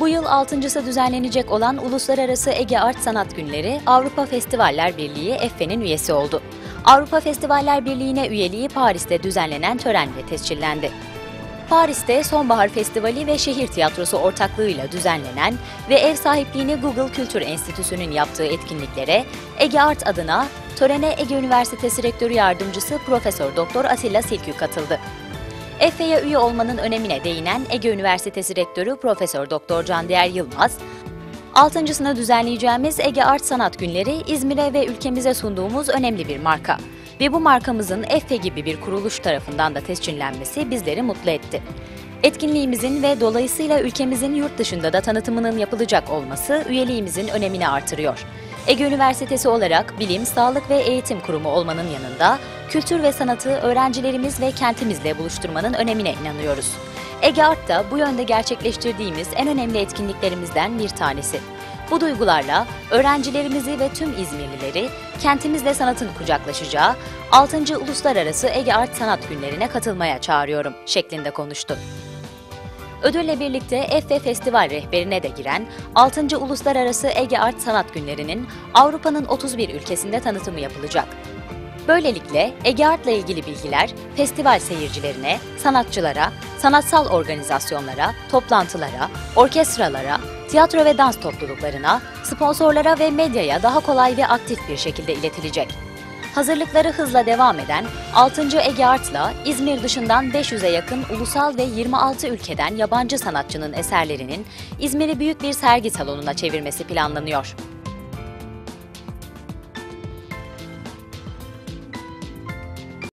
Bu yıl altıncısı düzenlenecek olan Uluslararası Ege Art Sanat Günleri Avrupa Festivaller Birliği EFFE'nin üyesi oldu. Avrupa Festivaller Birliği'ne üyeliği Paris'te düzenlenen törenle tescillendi. Paris'te Sonbahar Festivali ve Şehir Tiyatrosu ortaklığıyla düzenlenen ve ev sahipliğini Google Kültür Enstitüsü'nün yaptığı etkinliklere Ege Art adına törene Ege Üniversitesi Rektörü Yardımcısı Profesör Doktor Atilla Silkü katıldı. EFE'ye üye olmanın önemine değinen Ege Üniversitesi Rektörü Profesör Doktor Candiğer Yılmaz, Altıncısını düzenleyeceğimiz Ege Art Sanat Günleri İzmir'e ve ülkemize sunduğumuz önemli bir marka. Ve bu markamızın EFE gibi bir kuruluş tarafından da tescillenmesi bizleri mutlu etti. Etkinliğimizin ve dolayısıyla ülkemizin yurt dışında da tanıtımının yapılacak olması üyeliğimizin önemini artırıyor. Ege Üniversitesi olarak bilim, sağlık ve eğitim kurumu olmanın yanında kültür ve sanatı öğrencilerimiz ve kentimizle buluşturmanın önemine inanıyoruz. Ege Art da bu yönde gerçekleştirdiğimiz en önemli etkinliklerimizden bir tanesi. Bu duygularla öğrencilerimizi ve tüm İzmirlileri kentimizle sanatın kucaklaşacağı 6. Uluslararası Ege Art Sanat Günlerine katılmaya çağırıyorum şeklinde konuştu. Ödülle birlikte EFFE Festival rehberine de giren 6. Uluslararası Ege Art Sanat Günleri'nin Avrupa'nın 31 ülkesinde tanıtımı yapılacak. Böylelikle Ege Art'la ilgili bilgiler festival seyircilerine, sanatçılara, sanatsal organizasyonlara, toplantılara, orkestralara, tiyatro ve dans topluluklarına, sponsorlara ve medyaya daha kolay ve aktif bir şekilde iletilecek. Hazırlıkları hızla devam eden 6. Ege Art'la İzmir dışından 500'e yakın ulusal ve 26 ülkeden yabancı sanatçının eserlerinin İzmir'i büyük bir sergi salonuna çevirmesi planlanıyor.